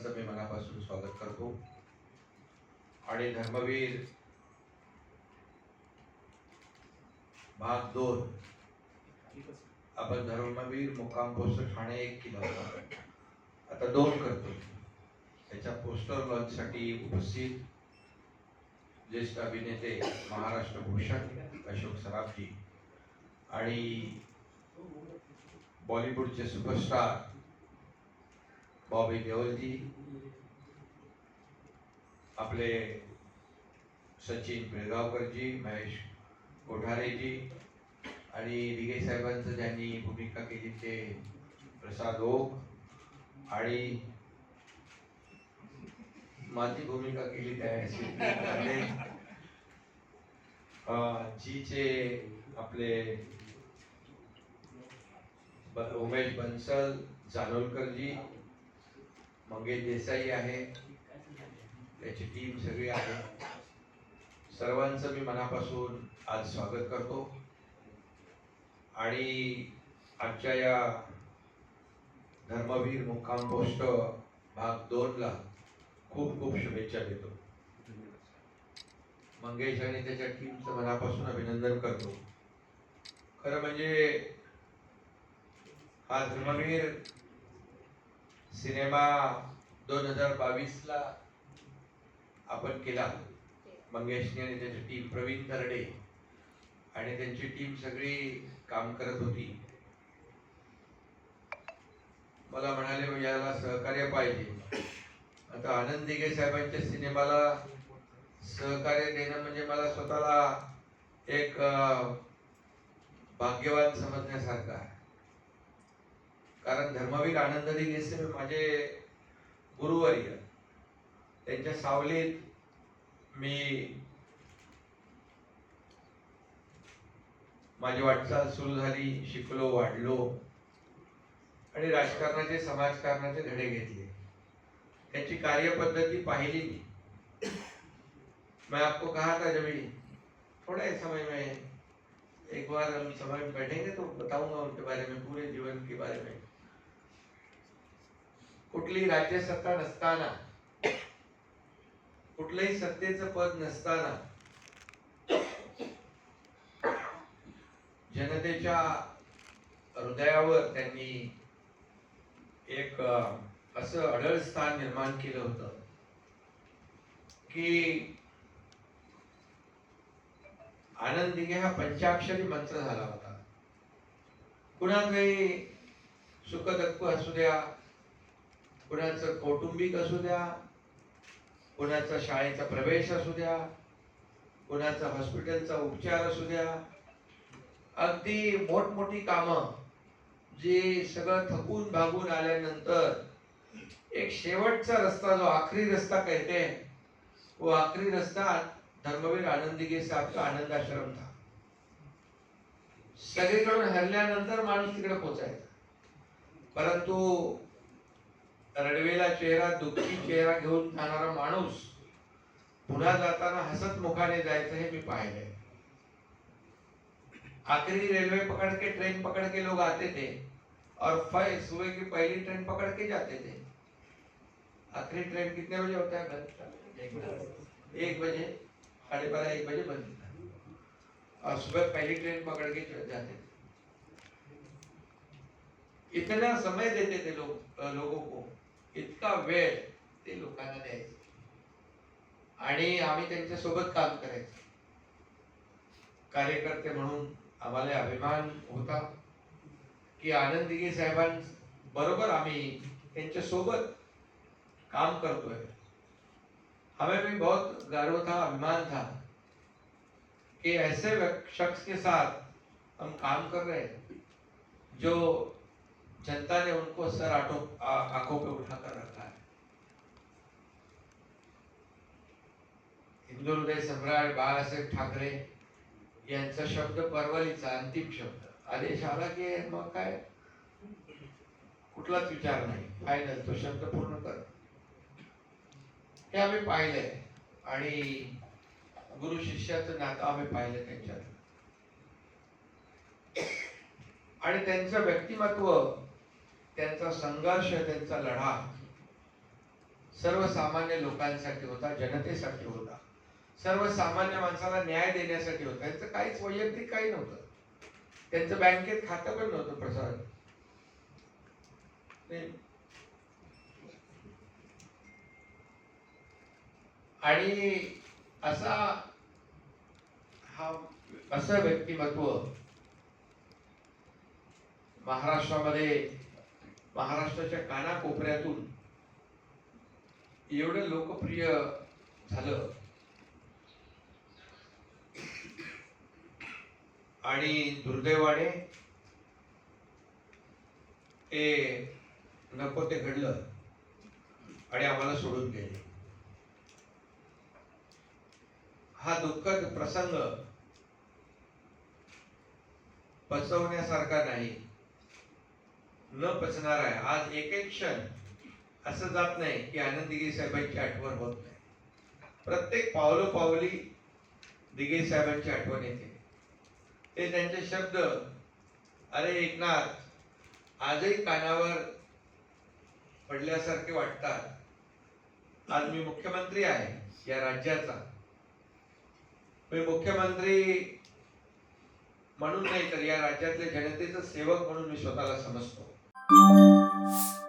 सर्वांचं मी मनापासून स्वागत करतो. आणि धर्मवीर भाग दोन आपण धर्मवीर मुक्काम पोस्टर ठाणे एक केला. होता आता दोन करतो. त्याच्या पोस्टर लॉन्चसाठी उपस्थित ज्येष्ठ अभिनेते महाराष्ट्र भूषण अशोक सराफजी. आणि बॉलिवूडचे सुपरस्टार बॉबी देओलजी आपले सचिन पिळगावकरजी महेश कोठारेजी आणि दिगे साहेबांचं ज्यांनी भूमिका केली ते प्रसाद ओक आणि माझी भूमिका केली त्या जीचे आपले उमेश बन्सल जानोलकरजी मंगेश देसाई आहे. त्याची टीम सगळी आहे. सर्वांचं मी मनापासून आज स्वागत करतो. आणि आजच्या या धर्मवीर मुक्काम पोस्ट भाग दोनला खूप खूप शुभेच्छा देतो. मंगेश आणि त्याच्या टीमचं मनापासून अभिनंदन करतो. खरं म्हणजे हा धर्मवीर सिनेमा दोन हजार बावीसला आपण केला. मंगेशने आणि त्याची टीम प्रवीण तरडे आणि त्यांची टीम सगळी काम करत होती. मला म्हणाले याला सहकार्य पाहिजे. आता आनंद दिघे साहेबांच्या सिनेमाला सहकार्य देणं म्हणजे मला स्वतःला एक भाग्यवान समजण्यासारखं आहे. कारण धर्मवीर आनंद दिघे माझे गुरुवर्य. त्यांच्या सावलीत मी माझी वाटचाल सुरू झाली शिकलो वाढलो आणि राजकारणाचे समाजकारणाचे धडे घेतले. त्यांची कार्यपद्धती पाहिली मी. मैं आपको कहा था जब थोड़ा ही समय में एक बार हम समय में बैठेंगे तो बताऊंगा उनके बारे में पूरे जीवन के बारे में. कुठली राज्य सत्ता नसताना कुठलंही सत्तेचं पद नसताना जनतेच्या हृदयावर त्यांनी एक असं अढळ स्थान निर्माण केलं होतं की आनंद दिघे हा पंचाक्षरी मंत्र झाला होता. कुणाचंही सुखदुःख असू द्या कुणाचं कौटुंबिक असू द्या कुणाचा शाळेचा प्रवेश असू द्या कुणाचा हॉस्पिटलचा उपचार असू द्या अगदी मोठमोठी कामं जी सगळं थकून भागून आल्यानंतर एक शेवटचा रस्ता जो आखरी रस्ता कहते हैं वो आखरी रस्ता धर्मवीर आनंदी के साहब का आनंद आश्रम था. सगळीकडून हरल्यानंतर माणूस तिकडे पोचायचा परंतु रडवेला चेहरा, दुःखी चेहरा घेऊन जाणारा माणूस पुन्हा जाताना हसत मुखाने जायचं हे मी पाहिलंय. आखिरी रेलवे पकड़ के, ट्रेन पकड़ के लोग आते थे और फै- सुबह की पहली ट्रेन पकड़ के जाते थे. आखिरी ट्रेन कितने बजे होता है? बंद एक बजे। साढ़े बारह, एक बजे बंद और सुबह पहली ट्रेन पकड़ के जाते थे। इतना समय देते थे लोग लोगों को। इतका वेळ ते लोकांना द्यायचे. आणि आम्ही त्यांच्यासोबत काम करायचो. कार्यकर्ते म्हणून आम्हाला अभिमान होता की आनंद साहेबांबरोबर आम्ही त्यांच्यासोबत काम करतोय. हमें भी बहुत गर्व था अभिमान था कि ऐसे शख्स के साथ हम काम कर रहे हैं जो जनता ने उनको सर आटो आंखों पे उठाकर रखा है। हिंदू हृदय सम्राट बाळासाहेब ठाकरे यांचा शब्द परवलीचा अंतिम शब्द. आदेश आला की मग काय? कुठलाच विचार नाही. फायनल तो शब्द पूर्ण कर. हे आम्ही पाहिलंय. आणि गुरु शिष्याचं नातं आम्ही पाहिलं त्यांच्यात. आणि त्यांचं व्यक्तिमत्व त्यांचा संघर्ष त्यांचा लढा सर्वसामान्य लोकांसाठी होता जनतेसाठी होता. सर्वसामान्य माणसाला न्याय देण्यासाठी होता. त्यांचं काहीच वैयक्तिक काही नव्हतं. त्यांचं बँकेत खातं पण नव्हतं प्रसाद. आणि असा हा असं व्यक्तिमत्व महाराष्ट्रामध्ये महाराष्ट्राच्या कानाकोपऱ्यातून एवढं लोकप्रिय झालं. आणि दुर्दैवाने ते नको ते घडलं आणि आम्हाला सोडून गेले. हा दुःखद प्रसंग पचवण्यासारखा नाही. न पचणार आहे. आज एक एक क्षण असं जात नाही की आनंद दिघे साहेबांची आठवण होत नाही. प्रत्येक पावलो पावली दिघे साहेबांची आठवण येते. ते त्यांचे शब्द अरे एकनाथ आजही कानावर पडल्यासारखे वाटतात. आज मी मुख्यमंत्री आहे या राज्याचा. मी मुख्यमंत्री म्हणून नाही तर या राज्यातल्या जनतेचा सेवक म्हणून मी स्वतःला समजतो. Thank you.